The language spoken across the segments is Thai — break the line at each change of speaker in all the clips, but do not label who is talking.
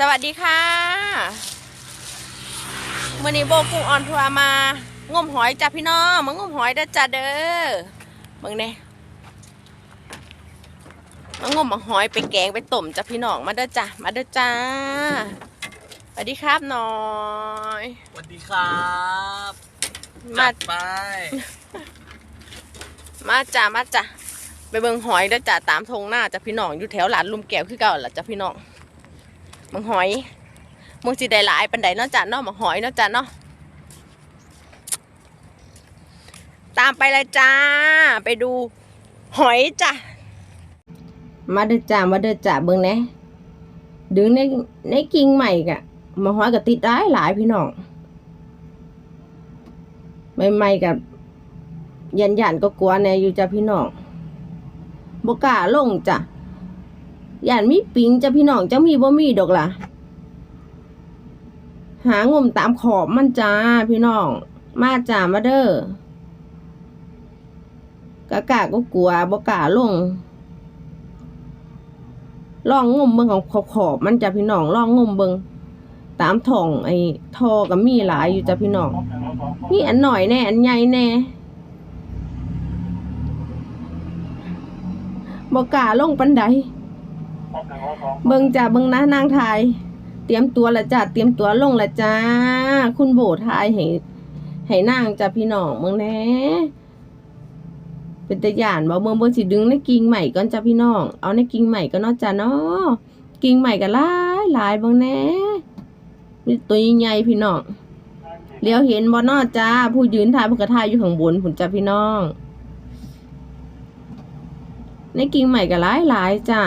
สวัสดีค่ะมื่อนี้โบกุ้งออนทัวร์มางมหอยจ้ะพี่น้องมางมหอยเด้อจ้ะเด้อเบิ่งเนี่ยมางมหอยไปแกงไปต้มจ้ะพี่น้องมาเด้อจ้ะมาเด้อจ้าสวัสดีครับหน้อย
สวัสดีครับ
มา
จัดไป
มาจ้ะมาจ้ะไปเบิ่งหอยเด้อจ้ะตามทงหน้าจ้ะพี่น้องอยู่แถวหลานลุมแก้วคือเก่าล่ะจ้ะพี่น้อง มังหอยมึงสิได้หลายปันใดเนาะจ้ะเนาะมังหอยเนาะจ้ะเนาะตามไปเลยจ้า ไปดูหอยจ้ะ มาเด้อจ้า มาเด้อจ้าเบิ่งแน่ดึงในในกิ่งใหม่กะมาหอยก็ติดได้หลายพี่น้องใหม่ๆกับยันยันก็กลัวแน่อยู่จ้ะพี่น้องบกล้าลงจ้ะ ยันมีปิงจะพี่น้องจะมีบ่มีดอกล่ะ หางมตามขอบมันจ้าพี่น้อง มาจ้ามาเด้อกะกะก็กลัวบ่กล้าลงลองงมเบิ่งของขอบขอบมันจ้ะพี่น้องลองงมเบิ่งตามท้องไอ้ทอก็มีหลายอยู่จ้ะพี่น้องมีอันหน่อยแน่อันใหญ่แน่บอกกล้าลงปันได เบิ่งจ้าเบิ่งนะนางทาย เตรียมตัวละจ้าเตรียมตัวลงละจ้า คุณโบทายให้ให้นางจ้าพี่น้องเบิ่งแน่เป็นตะย่านบ่เบิ่งเบิ่งสิดึงในกิ่งใหม่ก่อนจ้าพี่น้อง เอาในกิ่งใหม่ก็นาจ้าเนาะกิ่งใหม่ก็หลายหลายเบิ่งแน่มีตัวใหญ่พี่น้องเลี้ยวเห็นบ่นาะจ้า ผู้ยืนถ่ายผู้กระทายอยู่ข้างบนผุนจ้าพี่น้อง ในกิ่งใหม่ก็หลายหลายจ้า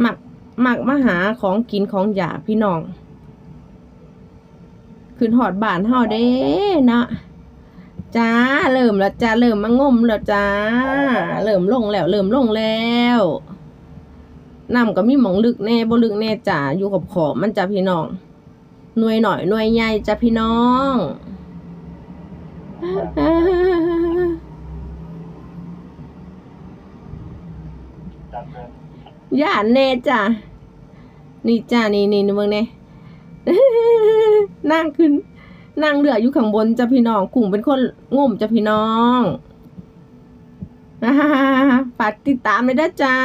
หมักหมักมาหาของกินของอยากพี่น้องขึ้นหอดบ้านเฮาเด้นะจ้าเริ่มแล้วจ้าเริ่มมางมแล้วจ้า เริ่มลงแล้ว เริ่มลงแล้วน้ำก็มีหมองลึกแน่บ่ลึกแน่จ้าอยู่กับขอบมันจ้าพี่น้องหน่วยหน่อยหน่วยใหญ่จ้าพี่น้อง ย่านแน่จ้ะนี่จ้านี่นี่นี่เมืองเน่นั่งขึ้น นั่งเรืออยู่ข้างบนจ้ะพี่น้องกุ้งเป็นคนงมจ้ะพี่น้องฝากติดตามเลยนะจ้า